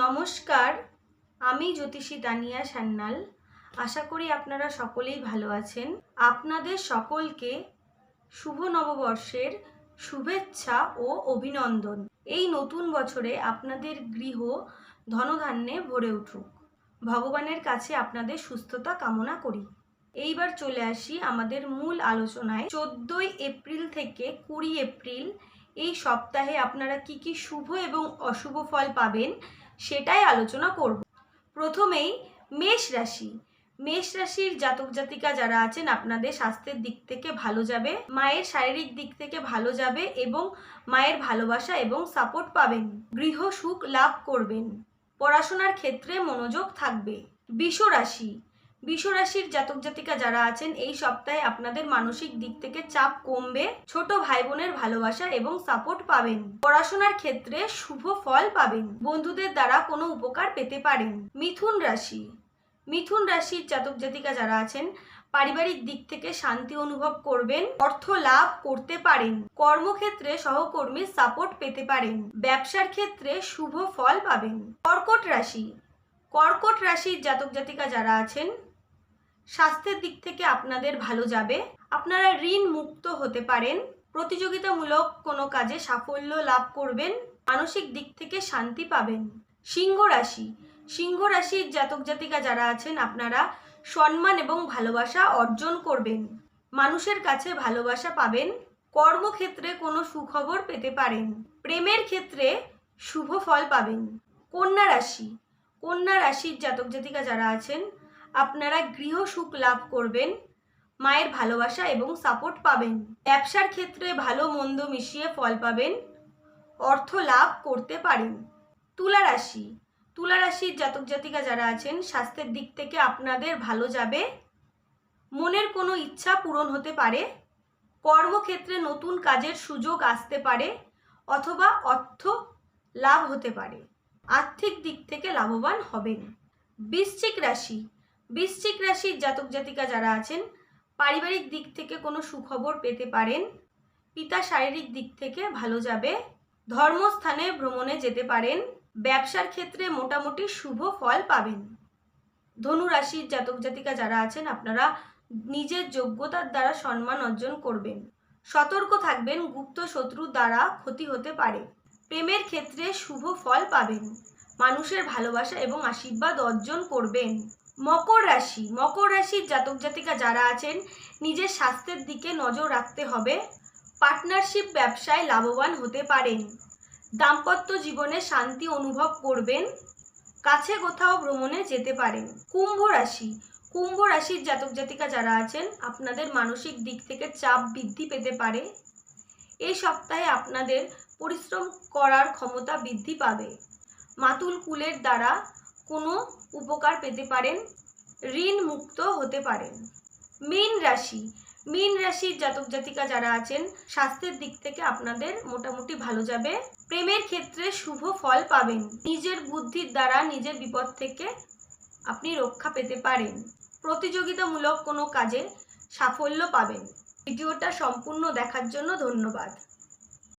নমস্কার, আমি জ্যোতিষী দানিয়া সান্যাল। আশা করি আপনারা সকলেই ভালো আছেন। আপনাদের সকলকে শুভ নববর্ষের শুভেচ্ছা ও অভিনন্দন। এই নতুন বছরে আপনাদের গৃহ ধনধান্যে ভরে উঠুক। ভগবানের কাছে আপনাদের সুস্থতা কামনা করি। এইবার চলে আসি আমাদের মূল আলোচনায়। চোদ্দোই এপ্রিল থেকে কুড়ি এপ্রিল এই সপ্তাহে আপনারা কি কি শুভ এবং অশুভ ফল পাবেন সেটাই আলোচনা করব। প্রথমেই মেষ রাশি। মেষ রাশির জাতক জাতিকা যারা আছেন, আপনাদের স্বাস্থ্যের দিক থেকে ভালো যাবে, মায়ের শারীরিক দিক থেকে ভালো যাবে এবং মায়ের ভালোবাসা এবং সাপোর্ট পাবেন। গৃহ সুখ লাভ করবেন। পড়াশোনার ক্ষেত্রে মনোযোগ থাকবে। বিষ রাশি। বিষ রাশির জাতক জাতিকা যারা আছেন, এই সপ্তাহে আপনাদের মানসিক দিক থেকে চাপ কমবে, ছোট ভাই বোনের ভালোবাসা এবং সাপোর্ট পাবেন। পড়াশোনার ক্ষেত্রে শুভ ফল পাবেন। বন্ধুদের দ্বারা কোনো উপকার পেতে পারেন। মিথুন রাশি। মিথুন রাশির জাতক জাতিকা যারা আছেন, পারিবারিক দিক থেকে শান্তি অনুভব করবেন, অর্থ লাভ করতে পারেন, কর্মক্ষেত্রে সহকর্মীর সাপোর্ট পেতে পারেন, ব্যবসার ক্ষেত্রে শুভ ফল পাবেন। কর্কট রাশি। কর্কট রাশির জাতক জাতিকা যারা আছেন স্বাস্থ্যের দিক থেকে আপনাদের ভালো যাবে। আপনারা ঋণ মুক্ত হতে পারেন। প্রতিযোগিতামূলক কোনো কাজে সাফল্য লাভ করবেন। মানসিক দিক থেকে শান্তি পাবেন। সিংহ রাশি। সিংহ রাশির জাতক জাতিকা যারা আছেন, আপনারা সম্মান এবং ভালোবাসা অর্জন করবেন। মানুষের কাছে ভালোবাসা পাবেন। কর্মক্ষেত্রে কোনো সুখবর পেতে পারেন। প্রেমের ক্ষেত্রে শুভ ফল পাবেন। কন্যা রাশি। কন্যা রাশির জাতক জাতিকা যারা আছেন আপনারা গৃহ সুখ লাভ করবেন, মায়ের ভালোবাসা এবং সাপোর্ট পাবেন। ব্যবসার ক্ষেত্রে ভালো মন্দ মিশিয়ে ফল পাবেন, অর্থ লাভ করতে পারেন। তুলা রাশি, তুলা রাশির জাতক জাতিকা যারা আছেন, স্বাস্থ্যের দিক থেকে আপনাদের ভালো যাবে। মনের কোনো ইচ্ছা পূরণ হতে পারে, কর্মক্ষেত্রে নতুন কাজের সুযোগ আসতে পারে, অথবা অর্থ লাভ হতে পারে। আর্থিক দিক থেকে লাভবান হবেন। বৃশ্চিক রাশি বৃশ্চিক রাশির জাতক জাতিকা যারা আছেন, পারিবারিক দিক থেকে কোনো সুখবর পেতে পারেন, পিতা শারীরিক দিক থেকে ভালো যাবে, ধর্মস্থানে ভ্রমণে যেতে পারেন, ব্যবসার ক্ষেত্রে মোটামুটি শুভ ফল পাবেন। ধনু রাশির জাতক জাতিকা যারা আছেন, আপনারা নিজের যোগ্যতার দ্বারা সম্মান অর্জন করবেন। সতর্ক থাকবেন, গুপ্ত শত্রুর দ্বারা ক্ষতি হতে পারে। প্রেমের ক্ষেত্রে শুভ ফল পাবেন। মানুষের ভালোবাসা এবং আশীর্বাদ অর্জন করবেন। মকর রাশি, মকর রাশির জাতক জাতিকা যারা আছেন, নিজের স্বাস্থ্যের দিকে নজর রাখতে হবে। পার্টনারশিপ ব্যবসায় লাভবান হতে পারেন। দাম্পত্য জীবনে শান্তি অনুভব করবেন। কাছে কোথাও ভ্রমণে যেতে পারেন। কুম্ভ রাশি, কুম্ভ রাশির জাতক জাতিকা যারা আছেন, আপনাদের মানসিক দিক থেকে চাপ বৃদ্ধি পেতে পারে। এই সপ্তাহে আপনাদের পরিশ্রম করার ক্ষমতা বৃদ্ধি পাবে। মাতুল কুলের দ্বারা কোনো উপকার পেতে পারেন ঋণ মুক্ত হতে পারেন। মীন রাশি, মীন রাশির জাতক জাতিকা যারা আছেন, স্বাস্থ্যের দিক থেকে আপনাদের মোটামুটি ভালো যাবে। প্রেমের ক্ষেত্রে শুভ ফল পাবেন। নিজের বুদ্ধির দ্বারা নিজের বিপদ থেকে আপনি রক্ষা পেতে পারেন। প্রতিযোগিতামূলক কোনো কাজে সাফল্য পাবেন। ভিডিওটা সম্পূর্ণ দেখার জন্য ধন্যবাদ।